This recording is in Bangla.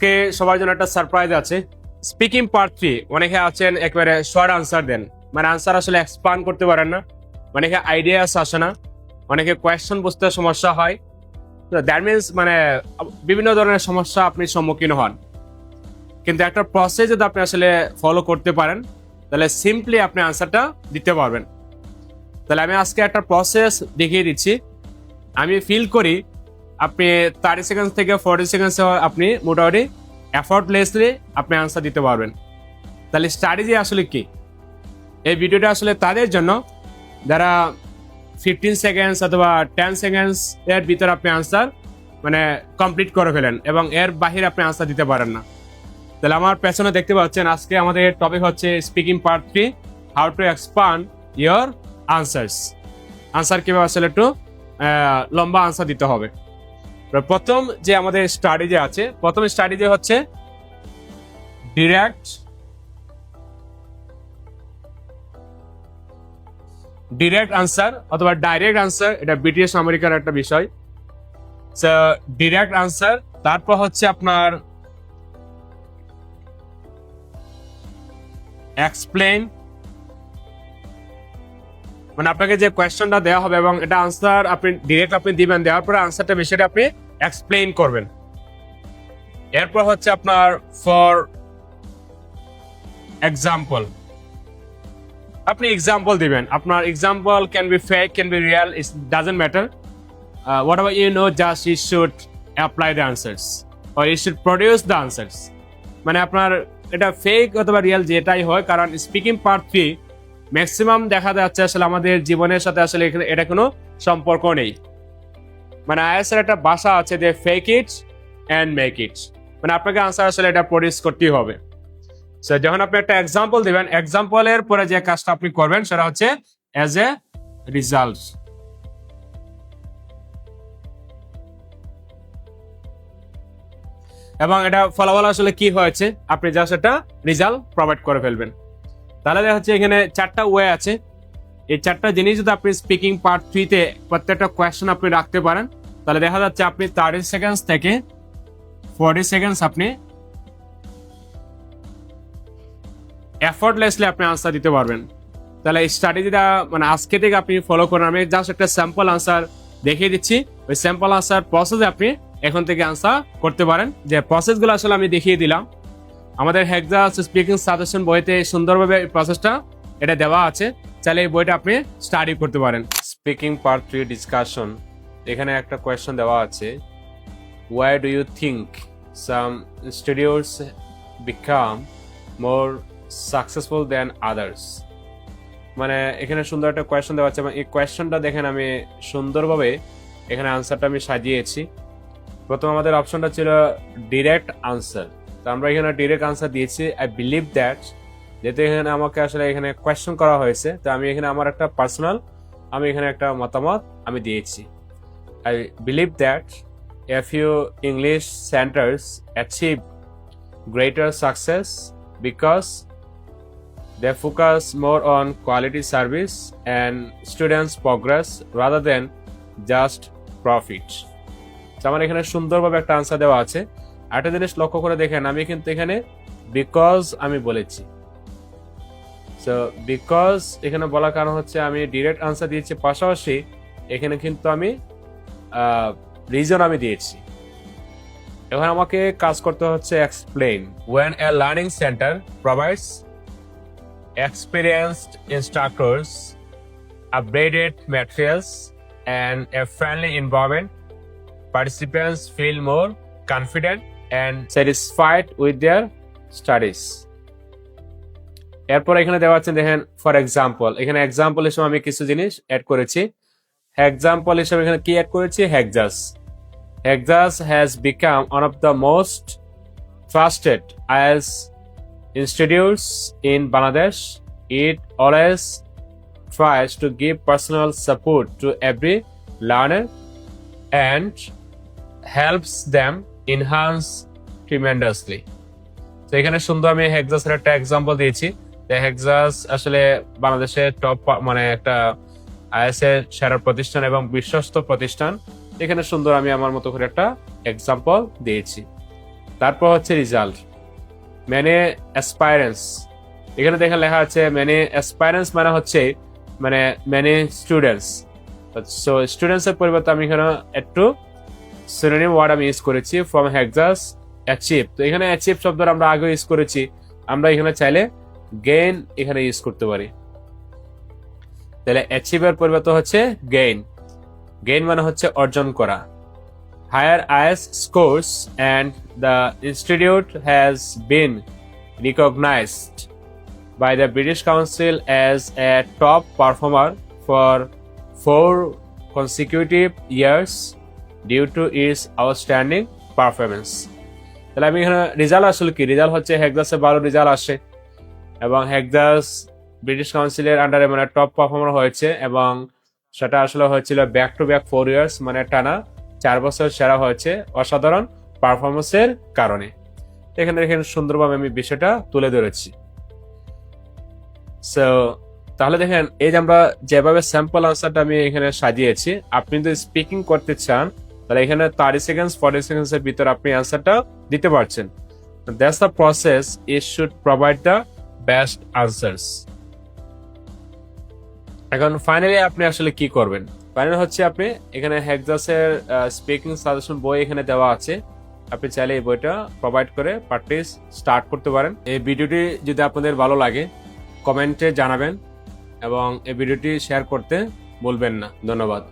আজকে সবার জন্য একটা সারপ্রাইজ আছে। স্পিকিং পার্ট থ্রি অনেকে আছেন একবারে শর্ট আনসার দেন। মানে আনসার আসলে এক্সপান্ড করতে পারেন না। অনেকে আইডিয়াস আসে না। অনেকে কোয়েশ্চন বুঝতে সমস্যা হয়। দ্যাট মিনস মানে বিভিন্ন ধরনের সমস্যা আপনি সম্মুখীন হন। কিন্তু একটা প্রসেস যদি আপনি আসলে ফলো করতে পারেন, তাহলে সিম্পলি আপনি আনসারটা দিতে পারবেন। তাহলে আমি আজকে একটা প্রসেস দেখিয়ে দিচ্ছি। আমি ফিল করি আপনি থার্টি সেকেন্ড থেকে ফোর্টি সেকেন্ডস আপনি মোটামুটি এফর্টলেসলি আপনি আনসার দিতে পারবেন। তাহলে স্ট্র্যাটেজি আসলে কি? এই ভিডিওটা আসলে তাদের জন্য যারা ফিফটিন সেকেন্ডস অথবা টেন সেকেন্ডস এর ভিতরে আপনি আনসার মানে কমপ্লিট করে ফেলেন এবং এর বাহিরে আপনি আনসার দিতে পারেন না। তাহলে আমার পেছনে দেখতে পাচ্ছেন আজকে আমাদের টপিক হচ্ছে speaking part three how to expand your answers answer কীভাবে আসলে একটু লম্বা আনসার দিতে হবে। প্রথম যে আমাদের স্টাডি আছে, প্রথম স্টাডি হচ্ছে ডিরেক্ট ডিরেক্ট আনসার অথবা ডাইরেক্ট আনসার এটা ব্রিটিশ আমেরিকার একটা বিষয়। ডিরেক্ট আনসার তারপর হচ্ছে আপনার এক্সপ্লেন মানে আপনাকে যে কোয়েশ্চনটা দেওয়া হবে এবং এটা আনসার আপনি ডিরেক্ট আপনি দিবেন, দেওয়ার পরে আনসারটা বিষয়টা আপনি এক্সপ্লেইন করবেন। এরপর হচ্ছে আপনার ফর এক্সাম্পল আপনি এক্সাম্পল দিবেন। আপনার example can be fake can be real it doesn't matter whatever you know just it should apply the answers or it should produce the answers মানে আপনার এটা ফেক অথবা রিয়াল যেটাই হয়, কারণ স্পিকিং পার্ট থ্রি ম্যাক্সিমাম দেখা যাচ্ছে আসলে আমাদের জীবনের সাথে আসলে এটা কোনো সম্পর্ক নেই। মানে আইএসের একটা বাসা আছে যে fake it and make it মানে আপনাকে আনসার আসলে এটা প্রডিউস করতেই হবে। সো যখন আপনি একটা এক্সাম্পল দিবেন এক্সাম্পলের পরে যে কাজটা আপনি করবেন সেটা হচ্ছে অ্যাজ এ রিজাল্ট এবং এটা ফলাফল আসলে কি হয়েছে? আপনি জাস্ট একটা রেজাল্ট প্রোভাইড করে ফেলবেন। তাহলে দেখা যাচ্ছে এখানে চারটা ওয়ে আছে। এই চারটা জিনিস যদি আপনি স্পিকিং পার্ট থ্রিতে প্রত্যেকটা কোয়েশ্চেন আপনি রাখতে পারেন, তাহলে দেখা যাচ্ছে আপনি থার্টি সেকেন্ডস থেকে ফোর্টি সেকেন্ডস আপনি এফোর্টলেসলি আপনি আনসার দিতে পারবেন। তাহলে এই স্ট্র্যাটেজিটা মানে আজকে থেকে আপনি ফলো করেন। আমি জাস্ট একটা স্যাম্পল আনসার দেখিয়ে দিচ্ছি। ওই স্যাম্পল আনসার প্রসেসে আপনি এখন থেকে আনসার করতে পারেন। যে প্রসেসগুলো আসলে আমি দেখিয়ে দিলাম। আমাদের হেক্সাস স্পিকিং সাজেশন বইতে সুন্দরভাবে প্রসেসটা এটা দেওয়া আছে। চাইলে এই বইটা আপনি স্টাডি করতে পারেন। স্পিকিং পার্ট থ্রি ডিসকাশন এখানে একটা কোয়েশ্চেন দেওয়া আছে। Why do you think some institutes become more successful than others মানে এখানে সুন্দর একটা কোয়েশ্চেন দেওয়া আছে এবং এই কোয়েশ্চেনটা দেখেন আমি সুন্দরভাবে এখানে আনসারটা আমি সাজিয়েছি। প্রথম আমাদের অপশনটা ছিল ডিরেক্ট আনসার আমরা এখানে ডিরেক্ট আনসার দিয়েছি আই বিলিভ দ্যাট যেহেতু এখানে আমাকে আসলে এখানে কোয়েশ্চেন করা হয়েছে, তো আমি এখানে আমার একটা পার্সোনাল আমি এখানে একটা মতামত আমি দিয়েছি। I believe that a few English centres achieve greater success because focus more on quality service and students progress rather than just profit তো আমার এখানে সুন্দরভাবে একটা আনসার দেওয়া আছে। একটা জিনিস লক্ষ্য করে দেখেন আমি কিন্তু এখানে বিকজ আমি বলেছি। সো বিকজ এখানে বলার কারণ হচ্ছে আমি ডিরেক্ট আনসার দিয়েছি পাশাপাশি এখানে কিন্তু আমি রিজন আমি দিয়েছি। এখন আমাকে কাজ করতে হচ্ছে explain when a learning centre provides experienced instructors, upgraded materials, and a friendly environment, participants feel more confident and satisfied with their studies এরপর এখানে দেওয়া আছে, দেখেন ফর এক্সাম্পল এখানে এক্সাম্পল হিসেবে আমি কিছু জিনিস অ্যাড করেছি। এক্সাম্পল হিসেবে এখানে কি অ্যাড করেছি? হ্যাকজাস হ্যাকজাস has become one of the most trusted is institutes in Bangladesh it always tries to give personal support to every learner and helps them enhance tremendously. তো এখানে সুন্দর আমি হেক্সাসের একটা এক্সাম্পল দিয়েছি। হেক্সাস আসলে বাংলাদেশের টপ মানে একটা আইএস এর সেরা প্রতিষ্ঠান এবং বিশ্বস্ত প্রতিষ্ঠান। এখানে সুন্দর আমি আমার মতো করে একটা এক্সাম্পল দিয়েছি। তারপর হচ্ছে রেজাল্ট মেনে অ্যাসপাইরেন্স এখানে দেখে লেখা আছে মেনে অ্যাসপাইরেন্স মানে হচ্ছে মানে মেনে স্টুডেন্টস সো স্টুডেন্টসের পরিবর্তে আমি এখানে একটু সিনোনিম ওয়ার্ড আমি ইউজ করেছি ফ্রম হ্যাকজাস অ্যাচিভ তো এখানে অ্যাচিভ শব্দটা আমরা আগে ইউজ করেছি। আমরা এখানে চাইলে গেইন এখানে ইউজ করতে পারি। তাহলে অ্যাচিভের পরিবর্তে হচ্ছে গেইন গেইন মানে হচ্ছে অর্জন করা। হায়ার আইএস scores and the institute has been recognised by the British Council as a top performer for four consecutive years. Due to its outstanding performance তাহলে আমি এখানে রেজাল্ট আসলে কি? রেজাল্ট হচ্ছে হেকদাসে ভালো রেজাল্ট আসে এবং হেকদাস ব্রিটিশ কাউন্সিলের আন্ডারে মানে টপ পারফর্মার হয়েছে এবং সেটা আসলে হয়েছিল back to back four years মানে টানা চার বছর সেরা হয়েছে অসাধারণ পারফরমেন্সের কারণে। এখানে এখানে সুন্দরভাবে আমি বিষয়টা তুলে ধরেছি। সো তাহলে দেখেন, এই যে আমরা যেভাবে স্যাম্পল আনসারটা আমি এখানে সাজিয়েছি, আপনি যদি স্পিকিং করতে চান তাহলে এখানে থার্টি সেকেন্ডস ফর্টি সেকেন্ডস এর ভিতর আপনি আনসারটা দিতে পারছেন। That's the process it should provide the best answers এখন ফাইনালি আপনি আসলে কি করবেন? ফাইনাল হচ্ছে আপনি এখানে হেক্সাসের স্পিকিং সাজেশন বই এখানে দেওয়া আছে। আপনি চাইলে এই বইটা প্রোভাইড করে প্র্যাকটিস স্টার্ট করতে পারেন। এই ভিডিওটি যদি আপনাদের ভালো লাগে কমেন্টে জানাবেন এবং এই ভিডিওটি শেয়ার করতে বলবেন না। ধন্যবাদ।